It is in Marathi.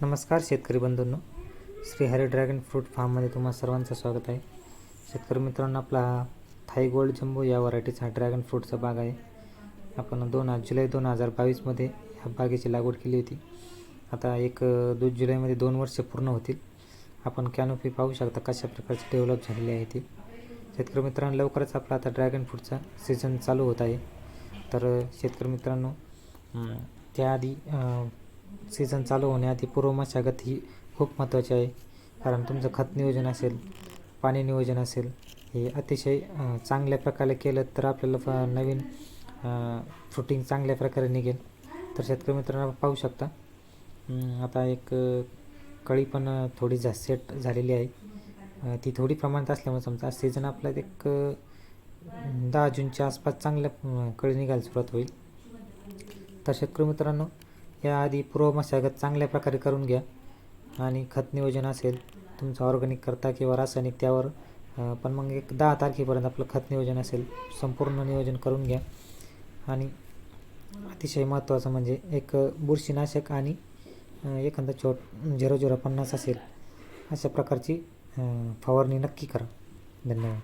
नमस्कार शेतकरी बंधूंनो. श्री हरी ड्रॅगन फ्रूट फार्ममध्ये तुम्हा सर्वांचं स्वागत आहे. शेतकरी मित्रांनो आपला थाई गोल्ड जम्बो या व्हरायटीचा ड्रॅगन फ्रूटचा बाग आहे. आपण दोन जुलै दोन हजार बावीसमध्ये ह्या बागेची लागवड केली होती. आता एक दोन जुलैमध्ये दोन वर्ष पूर्ण होतील. आपण कॅनोपी पाहू शकता कशा प्रकारची डेव्हलप झालेली आहे ती. शेतकरी मित्रांनो लवकरच आपला आता ड्रॅगन फ्रूटचा सीझन चालू होत आहे. तर शेतकरी मित्रांनो त्याआधी सीझन चालू होण्याआधी पूर्व मशागत ही खूप महत्त्वाची आहे. कारण तुमचं खत नियोजन असेल पाणी नियोजन असेल हे अतिशय चांगल्या प्रकारे केलं तर आपल्याला फ नवीन फ्रुटिंग चांगल्या प्रकारे निघेल. तर शेतकरी मित्रांनो पाहू शकता. आता एक कळी पण थोडी जा सेट झालेली आहे. ती थोडी प्रमाणात असल्यामुळे समजा सीझन आपला एक दहा जूनच्या आसपास चांगल्या कळी निघायला सुरुवात होईल. तर शेतकरी मित्रांनो याआधी पूर्व मशागत चांगल्या प्रकारे करून घ्या. आणि खत नियोजन असेल तुमचं ऑर्गॅनिक करता किंवा रासायनिक त्यावर पण मग एक दहा तारखेपर्यंत आपलं खत नियोजन असेल संपूर्ण नियोजन करून घ्या. आणि अतिशय महत्त्वाचं म्हणजे एक बुरशीनाशक आणि एखादा छोट झिरो झिरो पन्नास असेल अशा प्रकारची फवारणी नक्की करा. धन्यवाद.